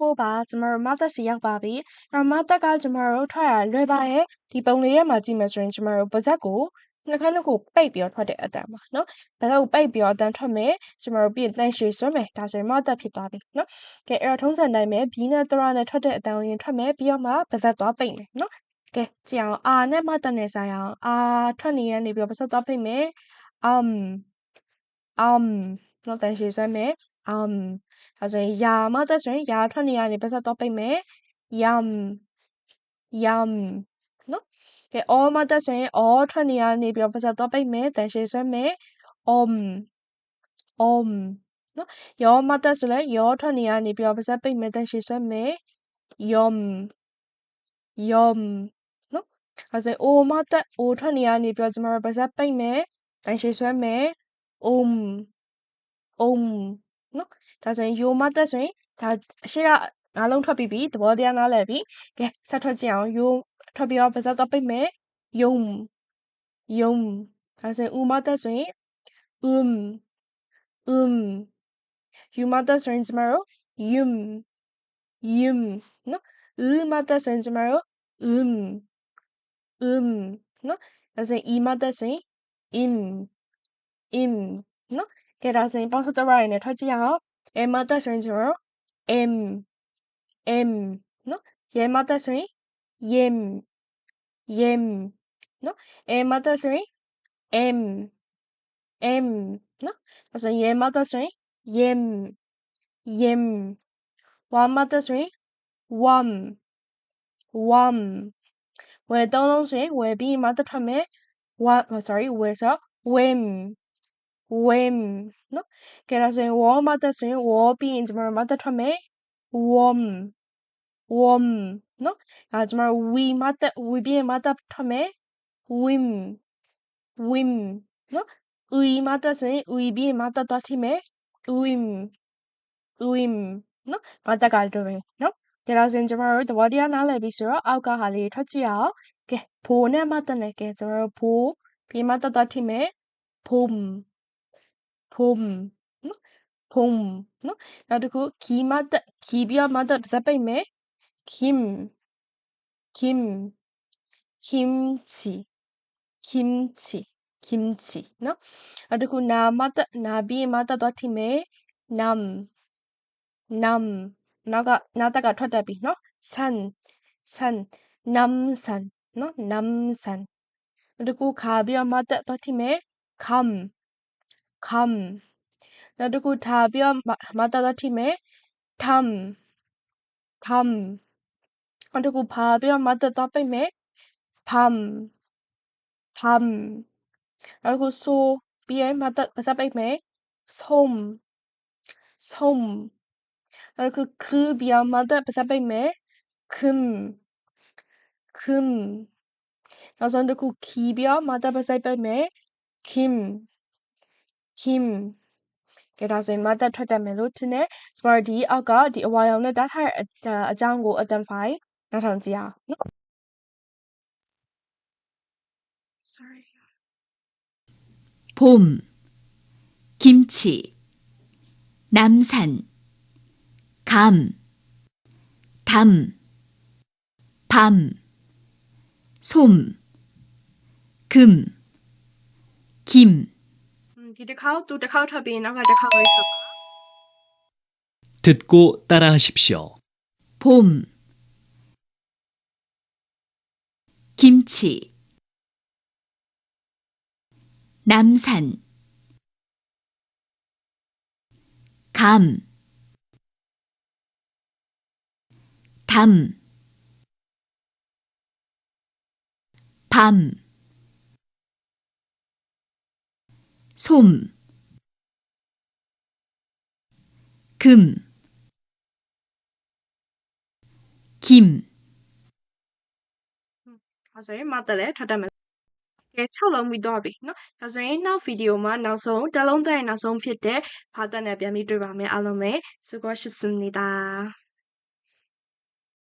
ကိုပါကျမတို့မသက်စီရောက်ပါပြီအဲ့တော့မသက်ကကျမတို့ထွက်ရလွယ်ပါရဲ့ဒီပုံလေးထဲမှာကြည့်မယ်ဆိုရင်ကျမတို့ပါဇက်ကိုနှာခမ်းတစ်ခုပိတ်ပြီးတော့ထွက်တဲ့အတန်ပါနော်ပါဇက်ကိုပိတ်ပြီးတော့အတန်ထွက်မယ်ကျမတို့ပြီးရင်တန်ရှည်ဆွမယ်ဒါဆိုရင်မသက်ဖြစ်သွားပြီနော်ကဲအဲ့တော့ထုံးစံတိုင်းပဲ B နဲ့3နဲ့ထွက်တဲ့အတန်ကိုရင်ထွက်မယ်ပြီးတော့မှပါဇက်သွားပိတ်မယ်နော်ကဲကြည့်အောင် R နဲ့မသက်နဲ့ဆိုင်အောင် R ထွက်နေရနေပြီးတော့ပါဇက်သွားပိတ်မယ် um um နော်တန်ရှည်ဆွဲမယ် um အဲဆိုရင်ယာမသက်ဆိုရင်ယာထွက်နေရနေပါဇက်သွားပိတ်မယ် yum yum နော်ကဲ all မသက်ဆိုရင် all ထွက်နေရနေပြီးတော့ပါဇက်သွားပိတ်မယ်တန်ရှည်ဆွဲမယ် om om နော်ယောမသက်ဆိုလဲယောထွက်နေရနေပြီးတော့ပါဇက်ပိတ်မယ်တန်ရှည်ဆွဲမယ် yum yum နော်အဲဆိုရင် o မသက် o ထွက်နေရနေပြီးတော့ကျမတို့ပါဇက်ပိတ်မယ်တန်ရှည်ဆွဲမယ် om om နော်ဒါဆိုရင် yo မသက်ဆိုရင်ဒါအရှိကငါးလုံးထွက်ပြီးပြီသဘောတရားနားလည်ပြီကဲဆက်ထွက်ကြည့်အောင် yo ထွက်ပြီးတော့ပါဇက်သွားပိတ်မယ် yum yum ဒါဆိုရင် u မသက်ဆိုရင် um um you မသက်ဆိုရင်ကျမတို့ yum yum နော် u မသက်ဆိုရင်ကျမတို့ um um နော်ဒါဆိုရင် e မသက်ဆိုရင် im im နော် ကဲဒါဆိုရင်ပေါင်းစုတရရည်နဲ့ထွက်ကြည့်အောင် a မသက်ဆိုရင်ကျမတို့ m m နော်ရဲမသက်ဆိုရင် yem yem နော် a မသက်ဆိုရင် m m နော်ဒါဆိုရင်ရဲမသက်ဆိုရင် yem yem ဝါမသက်ဆိုရင် wam wam ဝယ်သုံးလုံးဆိုရင်ဝယ်ပြီးမသက်ထွက်မယ် wa sorry ဝယ်ဆို wem wem နော်ကဲဒါဆိုရင် wall မသက်ဆိုရင် wall ပြီးရင်ကျမတို့မသက်ထွက်မယ် warm warm နော်ဒါကျမတို့ we မသက် we ပြီးရင်မသက်ထွက်မယ် wim wim နော် we မသက်ဆိုရင် we ပြီးရင်မသက်သွားထိမယ် wim wim နော်မသက်ကတို့ပဲနော်ဒါတော့ဆိုရင်ကျမတို့သဘောတရားနားလည်ပြီဆိုတော့အောက်ကဟာလေးထွက်ကြည့်အောင်ကဲဘိုးနဲ့မသက်နဲ့ကဲကျမတို့ဘိုးပြီးမသက်သွားထိမယ် pom pom နော် pom နော်နောက်တစ်ခုခီမသက်ခီပြီးတော့မသက်ဇက်ပိတ်မယ် kim kim kimchi kimchi kimchi နော်နောက်တစ်ခုနာမသက်နာပြီးမသက်သွားထိမယ် nam nam နောက်ကနောက်တက်ကထွက်တတ်ပြီနော် sun sun nam sun နော် nam sun နောက်တစ်ခုခါပြီးတော့မသက်သွားထိမယ် come come နောက်တစ်ခုထားပြီးတော့မသက်သွားထိမယ် tham tham နောက်တစ်ခုဖာပြီးတော့မသက်သွားပိတ်မယ် pam pam နောက်တစ်ခုဆိုပြီးရင်မသက်ပါစပ်ပိတ်မယ် som som နောက်တစ်ခုခူပြီးတော့မသက်ပါစပ်ပိတ်မယ် kum kum နောက်ဆုံးတစ်ခုခီပြီးတော့မသက်ပါစပ်ပိတ်မယ် kim kim ကဲဒါဆိုရင်မသက်ထွက်တတ်မယ်လို့ထင်တယ်။ Smart D အောက်ကဒီအဝါရောင်နဲ့တားထားတဲ့အကြောင်းကိုအတန်ဖိုင်နားထောင်ကြည့်အောင်နော် Sorry 봄, 김치, 남산, 감, 담, 밤, 솜, 금, 김. die Kakao, du Kakao Tabin, aber der Kakao 듣고 따라하십시오. 봄 김치 남산 감, 담, 밤 솜, 금, 김. ဒါဆိုရင်မသက်လည်းထွက်တတ်မယ်ကဲ6လုံးပြီးတော့ပြီနော်ဒါဆိုရင်နောက်ဗီဒီယိုမှာနောက်ဆုံးတစ်လုံးသက်ရဲ့နောက်ဆုံးဖြစ်တဲ့ဘာသက်နဲ့ပြန်ပြီးတွေ့ပါမယ်အားလုံးပဲစုကောရှိစနေတာ